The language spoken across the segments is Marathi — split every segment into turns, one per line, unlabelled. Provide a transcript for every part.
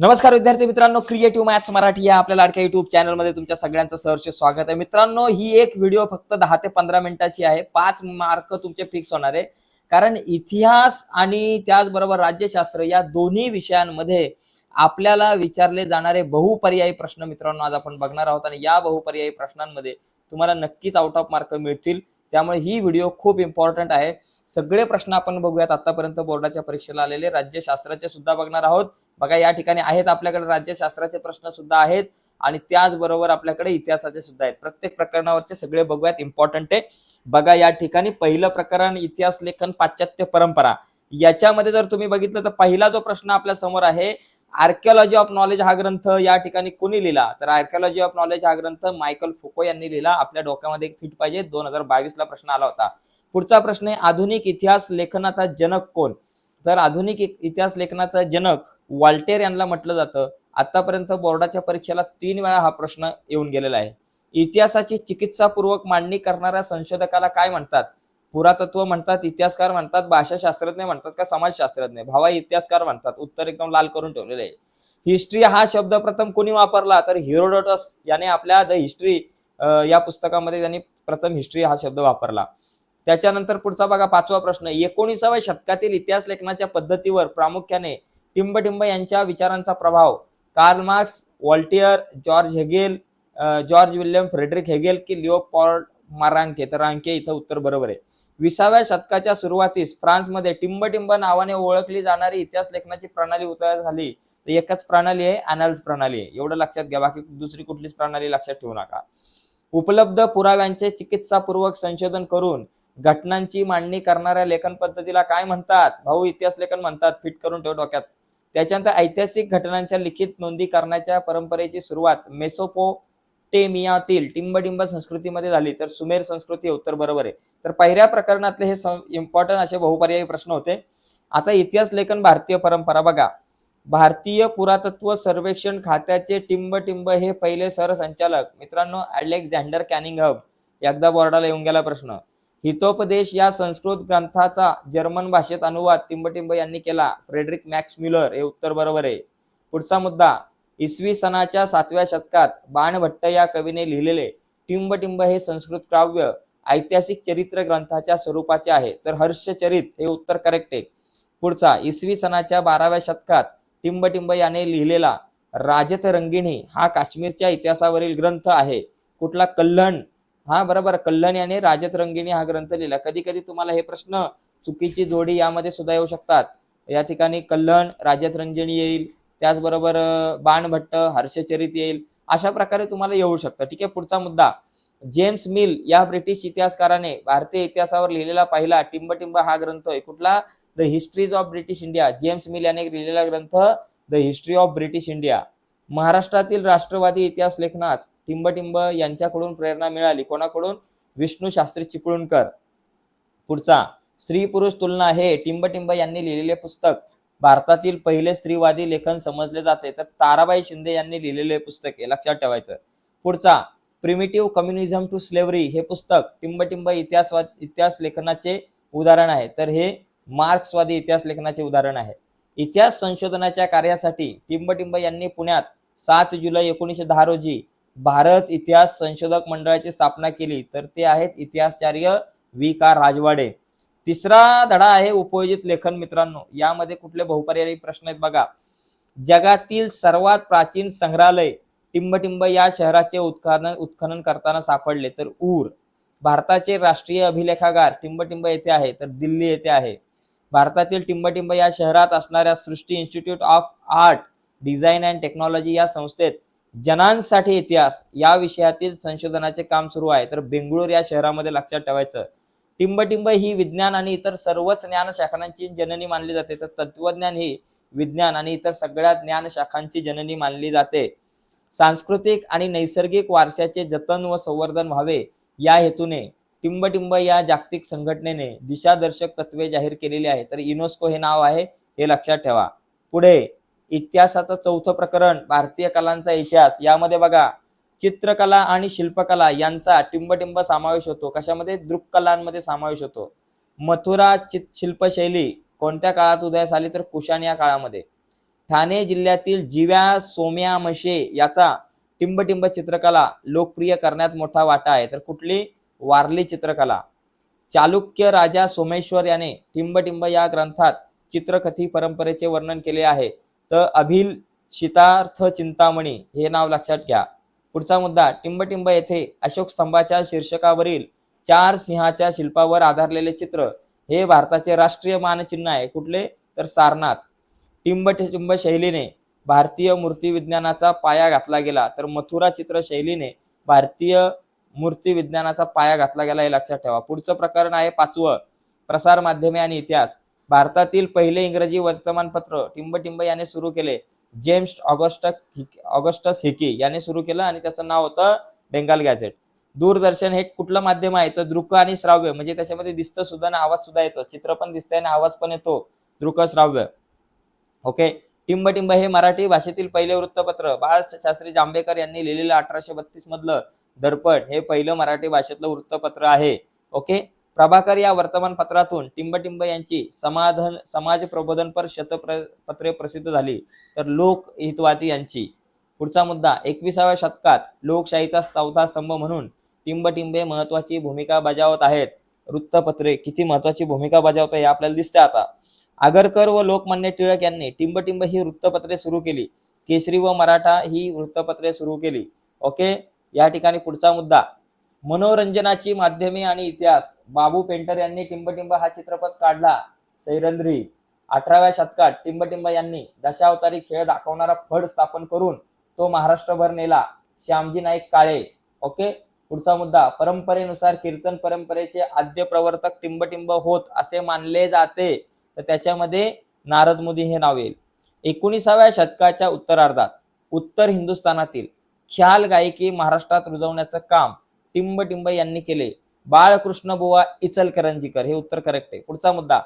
नमस्कार विद्यार्थी मित्रांनो क्रिएटिव्ह मॅथ्स मराठी या आपल्या लाडक्या युट्यूब चॅनलमध्ये तुमच्या सगळ्यांचं सहर्ष स्वागत आहे. मित्रांनो ही एक व्हिडिओ फक्त दहा ते पंधरा मिनिटाची आहे. पाच मार्क तुमचे फिक्स होणार आहे. कारण इतिहास आणि त्याचबरोबर राज्यशास्त्र या दोन्ही विषयांमध्ये आपल्याला विचारले जाणारे बहुपर्यायी प्रश्न मित्रांनो आज आपण बघणार आहोत. आणि या बहुपर्यायी प्रश्नांमध्ये तुम्हाला नक्कीच आउट ऑफ मार्क मिळतील. त्यामुळे ही व्हिडिओ खूप इम्पॉर्टंट आहे. सगळे प्रश्न आपण बघूयात आतापर्यंत बोर्डाच्या परीक्षेला आलेले. राज्यशास्त्राचे सुद्धा बघणार आहोत. बघा या ठिकाणी आहेत आपल्याकडे राज्यशास्त्राचे प्रश्न सुद्धा आहेत. आणि त्याचबरोबर आपल्याकडे इतिहासाचे सुद्धा आहेत. प्रत्येक प्रकरणावरचे सगळे बघूयात इम्पॉर्टंट आहे. बघा या ठिकाणी पहिलं प्रकरण इतिहास लेखन पाश्चात्य परंपरा. याच्यामध्ये जर तुम्ही बघितलं तर पहिला जो प्रश्न आपल्यासमोर आहे आर्किओलॉजी ऑफ नॉलेज हा ग्रंथ या ठिकाणी कोणी लिहिला? तर आर्किओलॉजी ऑफ नॉलेज हा ग्रंथ मायकल फुको यांनी लिहिला. आपल्या डोक्यामध्ये एक फिट पाहिजे. दोन हजार बावीस ला प्रश्न आला होता. पुढचा प्रश्न आहे आधुनिक इतिहास लेखनाचा जनक कोण? तर आधुनिक इतिहास लेखनाचा जनक वॉल्टेर यांना म्हटलं जातं. आतापर्यंत बोर्डाच्या परीक्षेला तीन वेळा हा प्रश्न येऊन गेलेला आहे. इतिहासाची चिकित्सापूर्वक मांडणी करणाऱ्या संशोधकाला काय म्हणतात? पुरातत्व म्हणतात इतिहासकार म्हणतात भाषाशास्त्रज्ञ म्हणतात का समाजशास्त्रज्ञ? भावा इतिहासकार म्हणतात. उत्तर एकदम लाल करून ठेवलेले आहे. हिस्ट्री हा शब्द प्रथम कोणी वापरला? तर हिरोडोटस याने आपल्या द हिस्ट्री या पुस्तकामध्ये त्यांनी प्रथम हिस्ट्री हा शब्द वापरला. त्याच्यानंतर पुढचा बघा पाचवा प्रश्न. एकोणीसाव्या शतकातील इतिहास लेखनाच्या पद्धतीवर प्रामुख्याने टिंबटिंब यांच्या विचारांचा प्रभाव Karl Marx Voltaire George Hegel George William Friedrich Hegel की लिओपॉल्ड मारांके. तर रांके इथं उत्तर बरोबर आहे. विसाव्या शतकाच्या सुरुवातीस फ्रान्समध्ये टिंबटिंब नावाने ओळखली जाणारी इतिहास लेखनाची प्रणाली उतरायला झाली तर एकच प्रणाली आहे अनाल्स प्रणाली आहे. एवढं लक्षात घ्या बाकी दुसरी कुठलीच प्रणाली लक्षात ठेवू नका. उपलब्ध पुराव्यांचे चिकित्सापूर्वक संशोधन करून घटनांची मांडणी करणाऱ्या लेखन पद्धतीला काय म्हणतात? भाऊ इतिहास लेखन म्हणतात. फिट करून ठेव डोक्यात. त्याच्यानंतर ऐतिहासिक घटनांच्या लिखित नोंदी करण्याच्या परंपरेची सुरुवात मेसोपो मेसोपोटेमियातील टिंबटिंब संस्कृतीमध्ये झाली तर सुमेर संस्कृती उत्तर बरोबर आहे. तर पहिल्या प्रकरणातले हे इम्पॉर्टंट असे बहुपर्यायी प्रश्न होते. आता इतिहास लेखन भारतीय परंपरा बघा. भारतीय पुरातत्व सर्वेक्षण खात्याचे टिंबटिंब हे पहिले सरसंचालक मित्रांनो अलेक्झांडर कॅनिंगहब. एकदा बोर्डाला येऊन गेला प्रश्न. हितोपदेश या संस्कृत ग्रंथाचा जर्मन भाषेत अनुवाद टिंबटिंब यांनी केला. फ्रेडरिक मॅक्स म्युलर हे उत्तर बरोबर आहे. पुढचा मुद्दा. इसवी सनाच्या सातव्या शतकात बाणभट्ट या कवीने लिहिलेले टिंबटिंब हे संस्कृत काव्य ऐतिहासिक चरित्र ग्रंथाच्या स्वरूपाचे आहे. तर हर्षचरित हे उत्तर करेक्ट आहे. पुढचा इसवी सनाच्या बाराव्या शतकात टिंबटिंब याने लिहिलेला राजत रंगिणी हा काश्मीरच्या इतिहासावरील ग्रंथ आहे. कुठला? कल्हण हा बरोबर. कल्हण याने राजत रंगिणी हा ग्रंथ लिहिला. कधी कधी तुम्हाला हे प्रश्न चुकीची जोडी यामध्ये सुद्धा येऊ शकतात. या ठिकाणी कल्हण राजत रंगिणी येईल. त्याचबरोबर बाणभट्ट हर्षचरित येईल अशा प्रकारे तुम्हाला येऊ शकतं. ठीक आहे पुढचा मुद्दा. जेम्स मिल या ब्रिटिश इतिहासकाराने भारतीय इतिहासावर लिहिलेला पहिला टिंबटिंब हा ग्रंथ आहे. कुठला? The histories of British India James Mill याने लिहिलेला ग्रंथ the history of British India महाराष्ट्रातील राष्ट्रवादी इतिहास लेखनास टिंबटिंब यांच्याकडून प्रेरणा मिळाली. कोणाकडून? विष्णू शास्त्री चिपळूणकर. पुढचा. स्त्री पुरुष तुलना हे टिंबटिंब यांनी लिहिलेले पुस्तक. भारतातील पहिले स्त्रीवादी लेखन समजले जाते. तर ताराबाई शिंदे यांनी लिहिलेले पुस्तक आहे लक्षात ठेवायचं. पुढचा प्रिमिटिव्ह कम्युनिझम टू स्लेव्हरी हे पुस्तक टिंबटिंब इतिहासवाद इतिहास लेखनाचे उदाहरण आहे. तर हे मार्क्सवादी इतिहास लेखनाचे उदाहरण आहे. इतिहास संशोधनाच्या कार्यासाठी टिंबटिंब यांनी पुण्यात सात जुलै एकोणीसशे दहा रोजी भारत इतिहास संशोधक मंडळाची स्थापना केली. तर ते आहेत इतिहासचार्य वि का राजवाडे. तिसरा धडा आहे उपयोजित लेखन मित्रांनो. यामध्ये कुठले बहुपर्यायी प्रश्न आहेत बघा. जगातील सर्वात प्राचीन संग्रहालय टिंबटिंब या शहराचे उत्खनन उत्खनन करताना सापडले. तर ऊर. भारताचे राष्ट्रीय अभिलेखागार टिंबटिंब येथे आहे तर दिल्ली येथे आहे. भारतातील टिंबटिंब या शहरात असणाऱ्या Srishti institute of art design and technology या संस्थेत जनांसाठी इतिहास या विषयातील संशोधनाचे काम सुरू आहे. तर बेंगळूर या शहरामध्ये लक्षात ठेवायचं. टिंबटिंब ही विज्ञान आणि इतर सर्वच ज्ञान शाखांची जननी मानली जाते. तर तत्वज्ञान ही विज्ञान आणि इतर सगळ्या ज्ञान शाखांची जननी मानली जाते. सांस्कृतिक आणि नैसर्गिक वारशाचे जतन व संवर्धन व्हावे या हेतूने टिंबटिंब या जागतिक संघटनेने दिशादर्शक तत्वे जाहीर केलेली आहे तर युनेस्को हे नाव आहे हे लक्षात ठेवा. पुढे इतिहासाचं चौथं प्रकरण भारतीय कलांचा इतिहास. यामध्ये बघा चित्रकला आणि शिल्पकला यांचा टिंबटिंब समावेश होतो. कशामध्ये? दृक्कलांमध्ये समावेश होतो. मथुरा चित शिल्पशैली कोणत्या काळात उदयास आली तर कुशाण या काळामध्ये? ठाणे जिल्ह्यातील जिव्या सोम्या मशे याचा टिंबटिंब चित्रकला लोकप्रिय करण्यात मोठा वाटा आहे. तर कुठली? वारली चित्रकला. चालुक्य राजा सोमेश्वर याने टिंबटिंब या ग्रंथात चित्रकथी परंपरेचे वर्णन केले आहे. तर अभिल शितार्थ चिंतामणी हे नाव लक्षात घ्या. पुढचा मुद्दा टिंबटिंब येथे अशोक स्तंभाच्या शीर्षकावरील चार सिंहाच्या शिल्पावर आधारलेले चित्र हे भारताचे राष्ट्रीय मानचिन्ह आहे. कुठले? तर सारनाथ. टिंबटिंब शैलीने भारतीय मूर्तिविज्ञानाचा पाया घातला गेला. तर मथुरा चित्र शैलीने भारतीय मूर्तिविज्ञानाचा पाया घातला गेला हे लक्षात ठेवा. पुढचं प्रकरण आहे पाचवं. प्रसार माध्यमे आणि इतिहास. भारतातील पहिले इंग्रजी वर्तमानपत्र टिंबटिंब याने सुरू केले. जेम्स ऑगस्ट ऑगस्टस हिकी याने सुरू केलं आणि त्याचं नाव होतं बेंगाल गॅझेट दूरदर्शन हे कुठलं माध्यम आहे? तर दृक आणि श्राव्य म्हणजे त्याच्यामध्ये दिसतं सुद्धा आणि आवाज सुद्धा येतो. चित्र पण दिसतंय आणि आवाज पण येतो. दृक श्राव्य. ओके टिंबटिंब हे मराठी भाषेतील पहिले वृत्तपत्र. बाळ शास्त्री जांभेकर यांनी लिहिलेलं अठराशे बत्तीस मधलं दर्पण हे पहिलं मराठी भाषेतलं वृत्तपत्र आहे. ओके प्रभाकर या वर्तमानपत्रातून टिंबटिंब यांची समाधान समाज प्रबोधनपर शतपत्रे प्रसिद्ध झाली. तर लोक हितवादी यांची. पुढचा मुद्दा एकविसाव्या शतकात लोकशाहीचा चौथा स्तंभ म्हणून टिंबटिंबे महत्वाची भूमिका बजावत आहेत. वृत्तपत्रे किती महत्वाची भूमिका बजावत हे आपल्याला दिसते आता. आगरकर व लोकमान्य टिळक यांनी टिंबटिंब ही वृत्तपत्रे सुरू केली. केसरी व मराठा ही वृत्तपत्रे सुरू केली. ओके? या ठिकाणी पुढचा मुद्दा. मनोरंजनाची माध्यमे आणि इतिहास. बाबू पेंटर यांनी टिंबटिंब हा चित्रपट काढला. सैरंद्री अठराव्या शतकात टिंबटिंब यांनी दशावतारी खेळ दाखवणारा फड स्थापन करून तो महाराष्ट्रभर नेला. श्यामजी नाईक काळे. ओके? पुढचा मुद्दा. परंपरेनुसार कीर्तन परंपरेचे आद्य प्रवर्तक टिंबटिंब होत असे मानले जाते. तर त्याच्यामध्ये नारद मोदी हे नाव येईल. एकोणीसाव्या शतकाच्या उत्तरार्धात उत्तर हिंदुस्थानातील ख्याल गायकी महाराष्ट्रात रुजवण्याचं काम टिंबटिंब यांनी केले. बाळकृष्ण बुवा इचलकरंजीकर हे उत्तर करेक्ट आहे. पुढचा मुद्दा.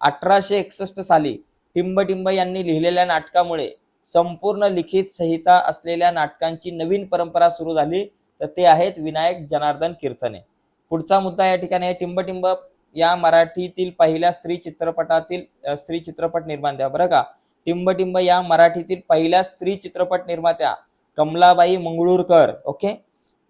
अठराशे एकसष्ट साली टिंबटिंब यांनी लिहिलेल्या नाटकामुळे संपूर्ण लिखित संहिता असलेल्या नाटकांची नवीन परंपरा सुरू झाली तर ते आहेत विनायक जनार्दन कीर्तने. पुढचा मुद्दा या ठिकाणी आहे. टिंबटिंब या मराठीतील पहिल्या स्त्री चित्रपटातील स्त्री चित्रपट निर्मात्या. बरं का? टिंबटिंब या मराठीतील पहिल्या स्त्री चित्रपट निर्मात्या कमलाबाई मंगळूरकर. ओके?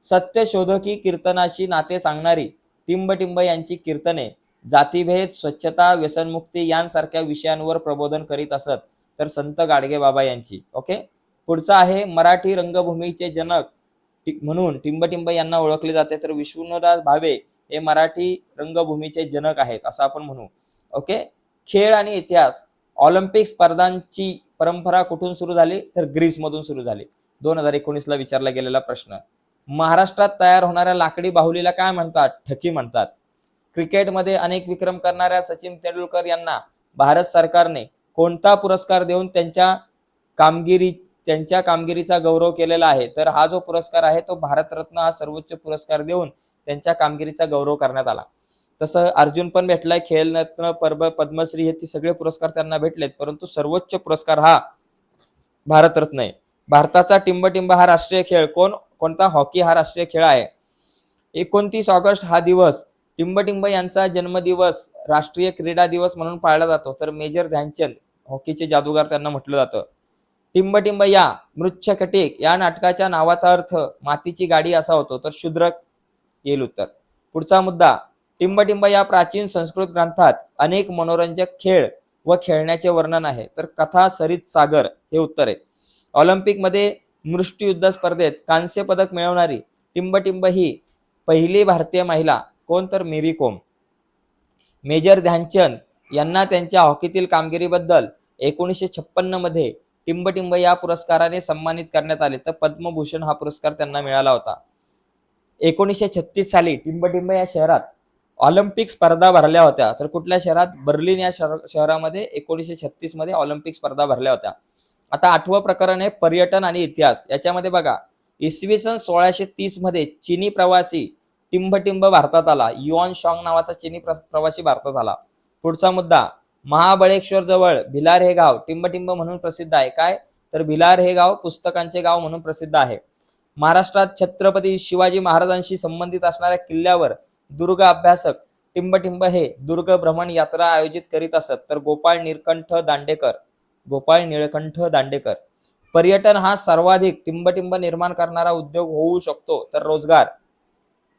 सत्यशोधकी कीर्तनाशी नाते सांगणारी टिंबटिंब यांची कीर्तने जातीभेद स्वच्छता व्यसनमुक्ती यांसारख्या विषयांवर प्रबोधन करीत असत. तर संत गाडगे बाबा यांची. ओके? पुढचा आहे मराठी रंगभूमीचे जनक म्हणून टिंबटिंब यांना ओळखले जाते. तर विष्णुराज भावे हे मराठी रंगभूमीचे जनक आहेत असं आपण म्हणू. ओके? खेळ आणि इतिहास. ऑलिम्पिक स्पर्धांची परंपरा कुठून सुरू झाली? तर ग्रीसमधून सुरू झाली. दोन हजार एकोणीसला विचारला गेलेला प्रश्न. महाराष्ट्रात तयार होणाऱ्या लाकडी बाहुलीला काय म्हणतात? ठकी म्हणतात. क्रिकेटमध्ये अनेक विक्रम करणाऱ्या सचिन तेंडुलकर यांना भारत सरकारने कोणता पुरस्कार देऊन त्यांच्या कामगिरी त्यांच्या कामगिरीचा गौरव केलेला आहे? तर हा जो पुरस्कार आहे तो भारतरत्न हा सर्वोच्च पुरस्कार देऊन त्यांच्या कामगिरीचा गौरव करण्यात आला. तसं अर्जुन पण भेटलाय खेलरत्न परब पद्मश्री हे ती सगळे पुरस्कार त्यांना भेटलेत परंतु सर्वोच्च पुरस्कार हा भारतरत्न आहे. भारताचा टिंबटिंब हा राष्ट्रीय खेळ. कोण? कोणता हॉकी हा राष्ट्रीय खेळ आहे? एकोणतीस ऑगस्ट हा दिवस टिंबटिंब यांचा जन्मदिवस राष्ट्रीय क्रीडा दिवस म्हणून पाळला जातो. तर मेजर ध्यानचंद हॉकीचे जादूगार त्यांना म्हटलं जातं. टिंबटिंब या मृच्छकटिक या नाटकाच्या नावाचा अर्थ मातीची गाडी असा होतो. तर शूद्रक येईल उत्तर. पुढचा मुद्दा टिंबटिंब या प्राचीन संस्कृत ग्रंथात अनेक मनोरंजक खेळ व खेळण्याचे वर्णन आहे. तर कथा सरित सागर हे उत्तर आहे. ऑलिम्पिकमध्ये मुष्टियुद्ध स्पर्धेत कांस्य पदक मिळवणारी टिंबटिंब ही पहिली भारतीय महिला. कोण तर मेरी कोम. मेजर ध्यानचंद यांना त्यांच्या हॉकीतील कामगिरीबद्दल एकोणीसशे छप्पन्नमध्ये टिंबटिंब या पुरस्काराने सन्मानित करण्यात आले. तर पद्मभूषण हा पुरस्कार त्यांना मिळाला होता. एकोणीसशे छत्तीस साली टिंबटिंब या शहरात ऑलिम्पिक स्पर्धा भरल्या होत्या. तर कुठल्या शहरात? बर्लिन या शहर- शहरामध्ये एकोणीसशे छत्तीसमध्ये ऑलिम्पिक स्पर्धा भरल्या होत्या. आता आठवं प्रकरण आहे पर्यटन आणि इतिहास. याच्यामध्ये बघा इसवी सन सोळाशे तीसमध्ये चिनी प्रवासी टिंबटिंब भारतात आला. युआन शॉंग नावाचा चिनी प्रवासी भारतात आला. पुढचा मुद्दा महाबळेश्वर जवळ भिलार हे गाव टिंबटिंब म्हणून प्रसिद्ध आहे. काय? तर भिलार हे गाव पुस्तकांचे गाव म्हणून प्रसिद्ध आहे. महाराष्ट्रात छत्रपती शिवाजी महाराजांशी संबंधित असणाऱ्या किल्ल्यावर दुर्ग अभ्यासक टिंबटिंब हे दुर्ग भ्रमण यात्रा आयोजित करीत असत. तर गोपाळ निरकंठ दांडेकर गोपाळ निळकंठ दांडेकर. पर्यटन हा सर्वाधिक टिंबटिंब निर्माण करणारा उद्योग होऊ शकतो तर रोजगार.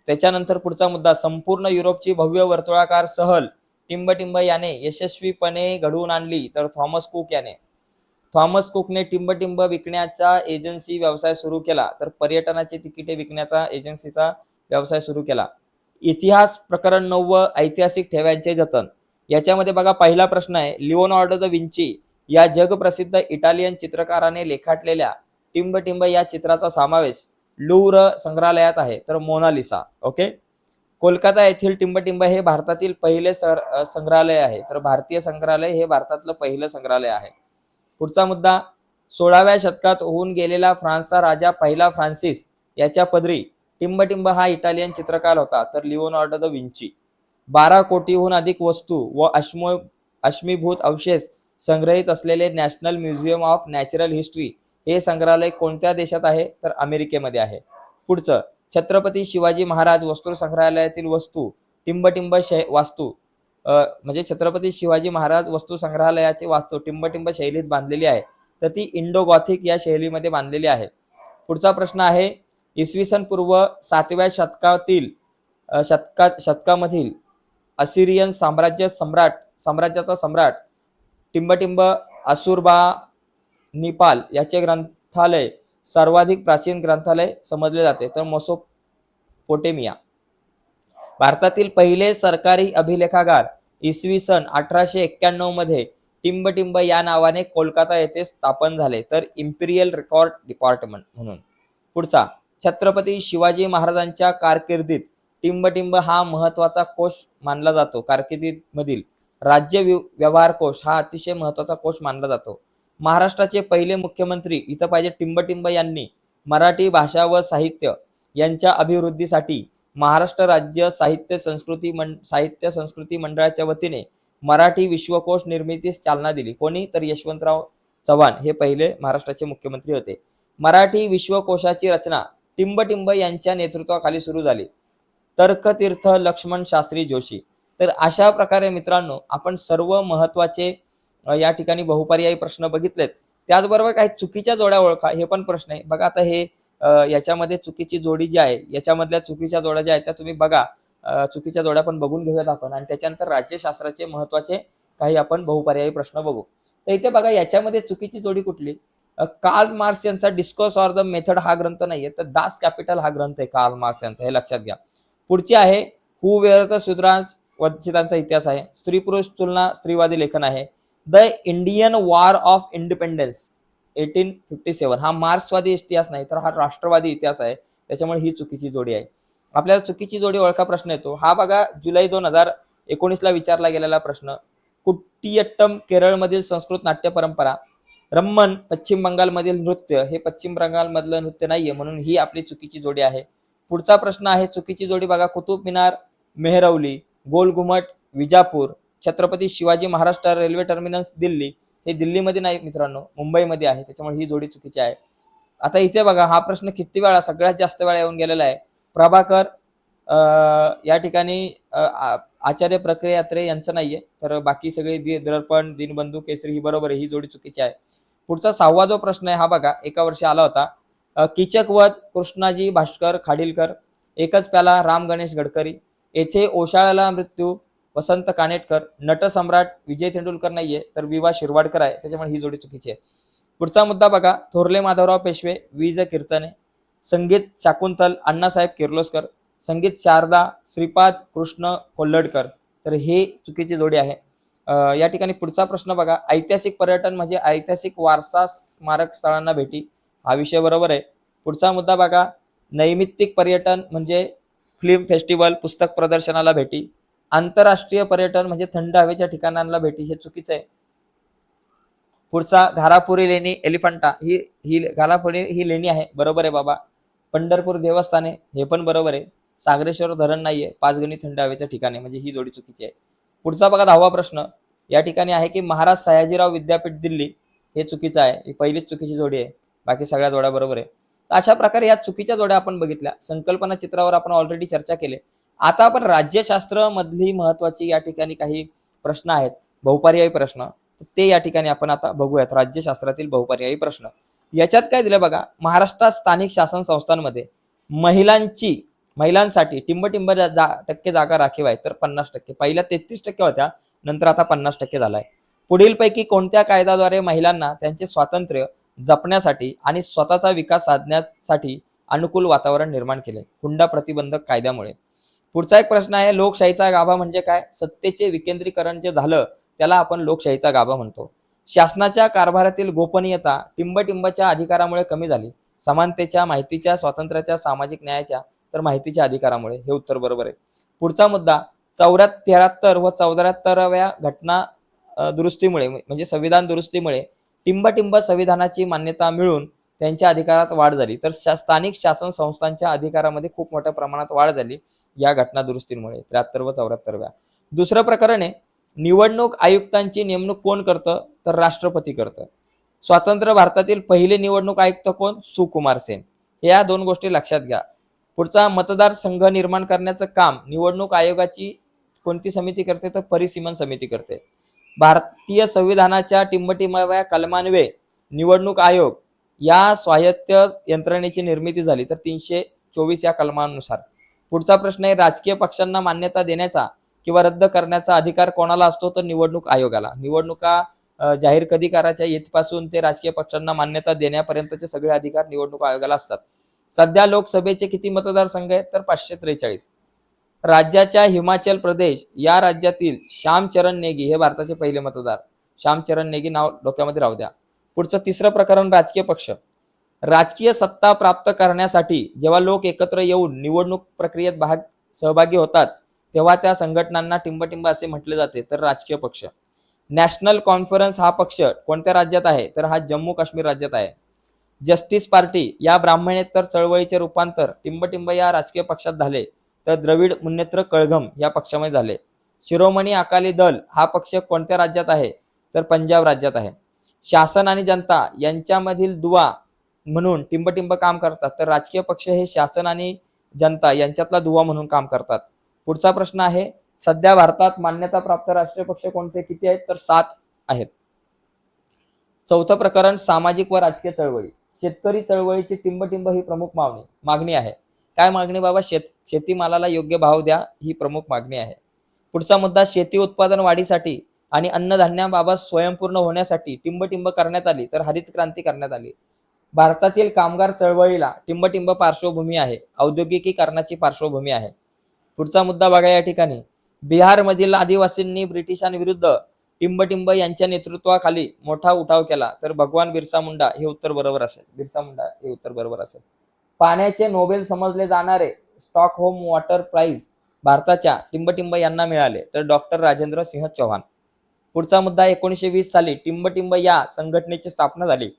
त्याच्यानंतर पुढचा मुद्दा संपूर्ण युरोपची भव्य वर्तुळाकार सहल. टिंबटिंब याने यशस्वीपणे घडवून आणली तर थॉमस कुक याने. थॉमस कुकने टिंबटिंब विकण्याचा एजन्सी व्यवसाय सुरू केला तर पर्यटनाची तिकिटे विकण्याचा एजन्सीचा व्यवसाय सुरू केला. इतिहास प्रकरण नव्व ऐतिहासिक ठेव्यांचे जतन. याच्यामध्ये बघा पहिला प्रश्न आहे लिओनार्डो द विंची या जगप्रसिद्ध इटालियन चित्रकाराने रेखाटलेल्या टिंबटिंब या चित्राचा समावेश लुव्र संग्रहालयात आहे तर मोनालिसा ओके? कोलकाता येथील टिंबटिंब हे भारतातील पहिले संग्रहालय आहे तर भारतीय संग्रहालय हे भारतातलं पहिलं संग्रहालय आहे. पुढचा मुद्दा सोळाव्या शतकात होऊन गेलेला फ्रान्सचा राजा पहिला फ्रान्सिस याच्या पदरी टिंबटिंब हा इटालियन चित्रकार होता तर लिओनार्डो द विंची. बारा कोटीहून अधिक वस्तू व अश्म अश्मीभूत अवशेष संग्रहित असलेले National Museum of Natural History हे संग्रहालय कोणत्या देशात आहे? तर अमेरिकेमध्ये आहे. पुढचं छत्रपती शिवाजी महाराज वस्तू संग्रहालयातील वस्तू टिंबटिंब शै वास्तू म्हणजे छत्रपती शिवाजी महाराज वस्तू संग्रहालयाची वास्तू टिंबटिंब शैलीत बांधलेली आहे. तर ती इंडो गॉथिक या शैलीमध्ये बांधलेली आहे. पुढचा प्रश्न आहे इसवी सन पूर्व सातव्या शतकातील शतका शतकामधील असिरियन साम्राज्य सम्राट साम्राज्याचा सम्राट टिंबटिंब असुरबा निपाल याचे ग्रंथालय सर्वाधिक प्राचीन ग्रंथालय समजले जाते. तर मोसोपोटेमिया. भारतातील पहिले सरकारी अभिलेखागार इसवी सन अठराशे एक्क्याण्णवमध्ये टिंबटिंब या नावाने कोलकाता येथे स्थापन झाले. तर इम्पिरियल रेकॉर्ड डिपार्टमेंट म्हणून. पुढचा छत्रपती शिवाजी महाराजांच्या कारकिर्दीत टिंबटिंब हा महत्त्वाचा कोश मानला जातो. कारकिर्दीमधील राज्य व्यवहार कोश हा अतिशय महत्त्वाचा कोश मानला जातो. महाराष्ट्राचे पहिले मुख्यमंत्री इथं पाहिजे टिंबटिंब यांनी मराठी भाषा व साहित्य यांच्या अभिवृद्धीसाठी महाराष्ट्र राज्य साहित्य संस्कृती मं साहित्य संस्कृती मंडळाच्या वतीने मराठी विश्वकोश निर्मितीस चालना दिली. कोणी? तर यशवंतराव चव्हाण हे पहिले महाराष्ट्राचे मुख्यमंत्री होते. मराठी विश्वकोशाची रचना टिंबटिंब यांच्या नेतृत्वाखाली सुरू झाली. तर्कतीर्थ लक्ष्मण शास्त्री जोशी. तर अशा प्रकारे मित्रांनो आपण सर्व महत्त्वाचे या ठिकाणी बहुपर्यायी प्रश्न बघितलेत. त्याचबरोबर काही चुकीच्या जोड्या ओळखा हे पण प्रश्न आहे. बघा आता हे याच्यामध्ये चुकीची जोडी जी आहे याच्यामधल्या चुकीच्या जोड्या ज्या आहेत त्या तुम्ही बघा. चुकीच्या जोड्या पण बघून घेऊयात आपण. आणि त्याच्यानंतर राज्यशास्त्राचे महत्त्वाचे काही आपण बहुपर्यायी प्रश्न बघू. तर इथे बघा याच्यामध्ये चुकीची जोडी कुठली? कार्ल मार्क्स यांचा डिस्कोस ऑर द मेथड हा ग्रंथ नाहीये. तर दास कॅपिटल हा ग्रंथ आहे कार्ल मार्क्स यांचा. हे लक्षात घ्या. पुढची आहे हु वेअर द सुद्रांस वंचितांचा इतिहास आहे. स्त्री पुरुष तुलना स्त्रीवादी लेखन आहे. The Indian war of independence eighteen fifty seven हा मार्क्सवादी इतिहास नाही तर हा राष्ट्रवादी इतिहास आहे. त्याच्यामुळे ही चुकीची जोडी आहे. आपल्याला चुकीची जोडी ओळखा प्रश्न येतो. हा बघा जुलै दोन हजार एकोणीसला विचारला गेलेला प्रश्न. कुट्टियट्टम केरळमधील संस्कृत नाट्य परंपरा रम्मन पश्चिम बंगालमधील नृत्य हे पश्चिम बंगालमधलं नृत्य नाहीये म्हणून ही आपली चुकीची जोडी आहे. पुढचा प्रश्न आहे चुकीची जोडी बघा कुतुब मिनार मेहरवली. गोलघुमट विजापूर छत्रपती शिवाजी महाराष्ट्र रेल्वे टर्मिनस दिल्ली हे दिल्लीमध्ये नाही मित्रांनो मुंबईमध्ये आहे. त्याच्यामुळे ही जोडी चुकीची आहे. आता इथे बघा हा प्रश्न किती वेळा सगळ्यात जास्त वेळा येऊन गेलेला आहे. प्रभाकर या ठिकाणी आचार्य प्रक्रिया आचार्य प्रक्रियात्रे यांचं नाहीये तर बाकी सगळे दि- दर्पण दिनबंधू केसरी ही बरोबर आहे ही जोडी चुकीची आहे. पुढचा सहावा जो प्रश्न आहे हा बघा एका वर्षी आला होता. किचकवध कृष्णाजी भास्कर खाडीलकर एकच प्याला राम गणेश गडकरी येथे ओशाळाला मृत्यू वसंत कानेटकर नटसम्राट विजय तेंडुलकर नाहीये तर विवा शिरवाडकर आहे. त्याच्यामुळे ही जोडी चुकीची आहे. पुढचा मुद्दा बघा. थोरले माधवराव पेशवे वीज कीर्तने संगीत शाकुंतल अण्णासाहेब किर्लोस्कर संगीत शारदा श्रीपाद कृष्ण कोल्हडकर. तर हे चुकीची जोडी आहे. या ठिकाणी पुढचा प्रश्न बघा. ऐतिहासिक पर्यटन म्हणजे ऐतिहासिक वारसा स्मारक स्थळांना भेटी. हा विषय बरोबर आहे. पुढचा मुद्दा बघा. नैमित्तिक पर्यटन म्हणजे फिल्म फेस्टिवल पुस्तक प्रदर्शनाला भेटी. आंतरराष्ट्रीय पर्यटन म्हणजे थंड हवेच्या ठिकाणांना भेटी हे चुकीचं आहे. पुढचा घारापुरी लेणी एलिफंटा. ही ही घारापुरी ही लेणी आहे. बरोबर आहे बाबा. पंढरपूर देवस्थाने हे पण बरोबर आहे. सागरेश्वर धरण नाहीये. पाचगणी थंड हवेच्या ठिकाणी म्हणजे ही जोडी चुकीची आहे. पुढचा बघा दहावा प्रश्न. या ठिकाणी आहे की महाराज सयाजीराव विद्यापीठ दिल्ली हे चुकीचं आहे. ही पहिलीच चुकीची जोडी आहे. बाकी सगळ्या जोड्या बरोबर आहे. अशा प्रकारे या चुकीच्या जोड्या आपण बघितल्या. संकल्पना चित्रावर आपण ऑलरेडी चर्चा केली. आता आपण राज्यशास्त्र मधली महत्वाची या ठिकाणी काही प्रश्न आहेत. बहुपर्यायी प्रश्न. ते या ठिकाणी आपण आता बघूयात. राज्यशास्त्रातील बहुपर्यायी प्रश्न. याच्यात काय दिलं बघा महाराष्ट्रात स्थानिक शासन संस्थांमध्ये महिलांची महिलांसाठी टिंबटिंब जा- जा- टक्के जागा राखीव आहे. तर पन्नास टक्के. पहिल्या तेहतीस टक्के होत्या. नंतर आता पन्नास टक्के झालाय. पुढीलपैकी कोणत्या कायद्याद्वारे महिलांना त्यांचे स्वातंत्र्य जपण्यासाठी आणि स्वतःचा विकास साधण्यासाठी अनुकूल वातावरण निर्माण केले हुंडा प्रतिबंधक कायद्यामुळे. पुढचा एक प्रश्न आहे लोकशाहीचा गाभा म्हणजे काय? सत्तेचे विकेंद्रीकरण जे झालं त्याला आपण लोकशाहीचा गाभा म्हणतो. शासनाच्या कारभारातील गोपनीयता टिंबटिंबच्या अधिकारामुळे कमी झाली. समानतेच्या माहितीच्या स्वातंत्र्याच्या सामाजिक न्यायाच्या तर माहितीच्या अधिकारामुळे. हे उत्तर बरोबर आहे. पुढचा मुद्दा चौऱ्या तेहत्तर व चौऱ्याहत्तराव्या घटना दुरुस्तीमुळे म्हणजे संविधान दुरुस्तीमुळे टिंबटिंब संविधानाची मान्यता मिळून त्यांच्या अधिकारात वाढ झाली. तर शा- स्थानिक शासन संस्थांच्या अधिकारामध्ये खूप मोठ्या प्रमाणात वाढ झाली या घटना दुरुस्तीमुळे त्र्याहत्तर व चौऱ्याहत्तरव्या दुसरं प्रकरण आहे निवडणूक आयुक्तांची नेमणूक कोण करतं? तर राष्ट्रपती करतं. स्वातंत्र्य भारतातील पहिले निवडणूक आयुक्त कोण? सुकुमार सेन. या दोन गोष्टी लक्षात घ्या. पुढचा मतदार संघ निर्माण करण्याचं काम निवडणूक आयोगाची कोणती समिती करते? तर परिसीमन समिती करते. भारतीय संविधानाच्या टिंबटिंबाव्या कलमान्वये निवडणूक आयोग या स्वायत्त यंत्रणेची निर्मिती झाली. तर तीनशे चोवीस या कलमानुसार. पुढचा प्रश्न आहे राजकीय पक्षांना मान्यता देण्याचा किंवा रद्द करण्याचा अधिकार कोणाला असतो? तर निवडणूक आयोगाला. निवडणुका जाहीर कधी करायच्या येथपासून ते राजकीय पक्षांना मान्यता देण्यापर्यंतचे सगळे अधिकार निवडणूक आयोगाला असतात. सध्या लोकसभेचे किती मतदारसंघ आहेत? तर पाचशे त्रेचाळीस. राज्याच्या हिमाचल प्रदेश या राज्यातील श्यामचरण नेगी हे भारताचे पहिले मतदार. श्यामचरण नेगी नाव डोक्यामध्ये राहू द्या. पुढचं तिसरं प्रकरण राजकीय पक्ष. राजकीय सत्ता प्राप्त करण्यासाठी जेव्हा लोक एकत्र येऊन निवडणूक प्रक्रियेत भाग सहभागी होतात तेव्हा त्या संघटनांना टिंबटिंब असे म्हटले जाते तर राजकीय पक्ष. नॅशनल कॉन्फरन्स हा पक्ष कोणत्या राज्यात आहे? तर हा जम्मू काश्मीर राज्यात आहे. जस्टिस पार्टी या ब्राह्मणेतर चळवळीचे रूपांतर टिंबटिंब या राजकीय पक्षात झाले. तर द्रविड मुन्नेत्र कळघम या पक्षामध्ये झाले. शिरोमणी अकाली दल हा पक्ष कोणत्या राज्यात आहे? तर पंजाब राज्यात आहे. शासन आणि जनता यांच्यामधील दुवा म्हणून टिंबटिंब काम करतात. तर राजकीय पक्ष हे शासन आणि जनता यांच्यातला दुवा म्हणून काम करतात. पुढचा प्रश्न आहे सध्या भारतात मान्यता प्राप्त राष्ट्रीय पक्ष कोणते? किती आहेत? तर सात आहेत. चौथं प्रकरण सामाजिक व राजकीय चळवळी. शेतकरी चळवळीची टिंबटिंब ही प्रमुख मागणी मागणी आहे. काय मागणी बाबा? शेत शेतीमालाला योग्य भाव द्या ही प्रमुख मागणी आहे. पुढचा मुद्दा शेती उत्पादन वाढीसाठी आणि अन्नधान्याबाबत स्वयंपूर्ण होण्यासाठी टिंबटिंब करण्यात आली तर हरित क्रांती करण्यात आली. भारतातील कामगार चळवळीला टिंबटिंब पार्श्वभूमी आहे औद्योगिकीकरणाची पार्श्वभूमी आहे. पुढचा मुद्दा बघा या ठिकाणी. बिहारमधील आदिवासींनी ब्रिटिशांविरुद्ध टिंबटिंब यांच्या नेतृत्वाखाली मोठा उठाव केला तर भगवान बिरसा मुंडा हे उत्तर बरोबर असेल. बिरसा मुंडा हे उत्तर बरोबर असेल. पाण्याचे नोबेल समजले जाणारे स्टॉकहोम वॉटर प्राइज भारताच्या टिंबटिंब यांना मिळाले. तर डॉक्टर राजेंद्र सिंह चौहान. पुढचा मुद्दा एकोणीसशे वीस साली टिंबटिंब या संघटनेची स्थापना झाली.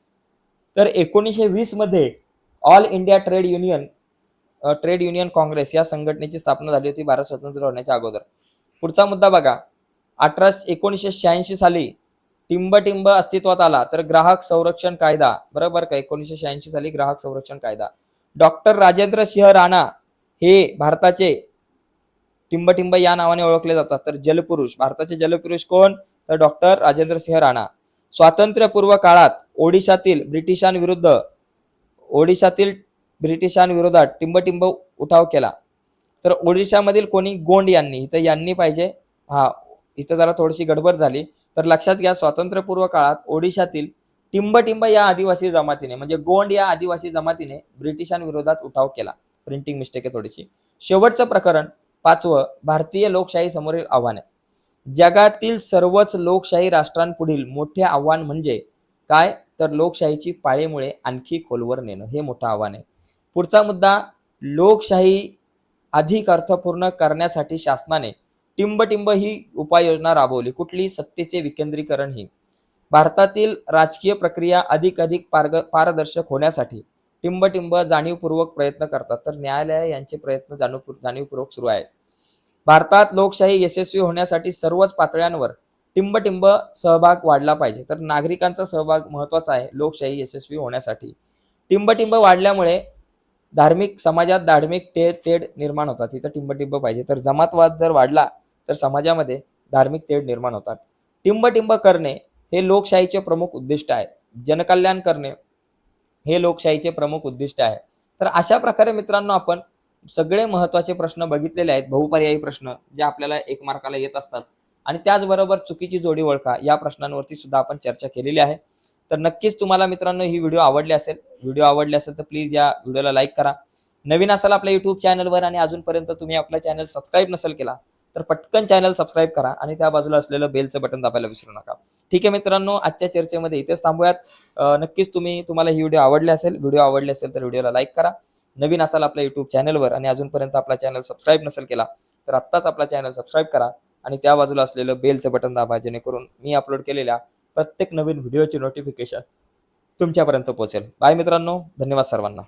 तर एकोणीसशे वीसमध्ये All India Trade Union Trade Union Congress या संघटनेची स्थापना झाली होती भारत स्वतंत्र होण्याच्या अगोदर. पुढचा मुद्दा बघा. अठरा एकोणीसशे शहाऐंशी साली टिंबटिंब अस्तित्वात आला. तर ग्राहक संरक्षण कायदा बरोबर का? एकोणीसशे शहाऐंशी साली ग्राहक संरक्षण कायदा. डॉक्टर राजेंद्र सिंह राणा हे भारताचे टिंबटिंब या नावाने ओळखले जातात. तर जलपुरुष भारताचे जलपुरुष कोण? तर डॉक्टर राजेंद्र सिंह राणा. स्वातंत्र्यपूर्व काळात ओडिशातील ब्रिटिशांविरुद्ध ओडिशातील ब्रिटिशांविरोधात टिंबटिंब उठाव केला. तर ओडिशामधील कोणी? गोंड यांनी. इथं यांनी पाहिजे. हा इथं जरा थोडीशी गडबड झाली. तर लक्षात घ्या स्वातंत्र्यपूर्व काळात ओडिशातील टिंबटिंब या आदिवासी जमातीने म्हणजे गोंड या आदिवासी जमातीने ब्रिटिशांविरोधात उठाव केला. प्रिंटिंग मिस्टेक आहे थोडीशी. शेवटचं प्रकरण पाचवं भारतीय लोकशाही समोरील आव्हाने जगातील सर्वच लोकशाही राष्ट्रांपुढील मोठे आव्हान म्हणजे काय? तर लोकशाहीची पाळीमुळे आणखी खोलवर नेणं. हे मोठं आव्हान आहे. पुढचा मुद्दा लोकशाही अधिक अर्थपूर्ण करण्यासाठी शासनाने टिंबटिंब ही उपाययोजना राबवली. कुठली? सत्तेचे विकेंद्रीकरण ही. भारतातील राजकीय प्रक्रिया अधिक अधिक पारग पारदर्शक होण्यासाठी टिंबटिंब जाणीवपूर्वक प्रयत्न करतात. तर न्यायालय यांचे प्रयत्न जाणीवपूर जाणीवपूर्वक सुरू आहेत. भारतात लोकशाही यशस्वी होण्यासाठी सर्वच पातळ्यांवर टिंबटिंब सहभाग वाढला पाहिजे. तर नागरिकांचा सहभाग महत्त्वाचा आहे लोकशाही यशस्वी होण्यासाठी. टिंबटिंब वाढल्यामुळे धार्मिक समाजात धार्मिक ते तेढ निर्माण होतात. तिथं टिंबटिंब पाहिजे. तर जमातवाद जर वाढला तर समाजामध्ये धार्मिक तेढ निर्माण होतात. टिंबटिंब करणे हे लोकशाहीचे प्रमुख उद्दिष्ट आहे. जनकल्याण करणे हे लोकशाहीचे प्रमुख उद्दिष्ट आहे. तर अशा प्रकारे मित्रांनो आपण सगळे महत्त्वाचे प्रश्न बघितलेले आहेत. बहुपर्यायी प्रश्न जे आपल्याला एक मार्काला येत असतात. आणि त्याचबरोबर चुकीची जोडी ओळखा या प्रश्नांवरती सुद्धा आपण चर्चा केलेली आहे. तर नक्कीच तुम्हाला मित्रांनो ही व्हिडिओ आवडली असेल व्हिडिओ आवडली असेल तर प्लीज या व्हिडिओला लाईक करा. नवीन असाल आपल्या युट्यूब चॅनलवर आणि अजूनपर्यंत तुम्ही आपला चॅनल सबस्क्राईब नसेल केला तर पटकन चॅनल सबस्क्राईब करा आणि त्या बाजूला असलेलं बेलचं बटन दाबायला विसरू नका. ठीक आहे मित्रांनो आजच्या चर्चेमध्ये इथेच थांबूयात. नक्कीच तुम्ही तुम्हाला ही व्हिडिओ आवडली असेल व्हिडिओ आवडली असेल तर व्हिडिओला लाईक करा. नवीन असाल आपल्या युट्यूब चॅनलवर आणि अजूनपर्यंत आपला चॅनल सबस्क्राईब नसेल केला तर आत्ताच आपला चॅनल सबस्क्राईब करा आणि त्या बाजूला असलेलं बेलचं बटन दाबा जेणेकरून मी अपलोड केलेल्या प्रत्येक नवीन व्हिडिओची नोटिफिकेशन तुमच्यापर्यंत पोहोचेल. बाय मित्रांनो धन्यवाद सर्वांना.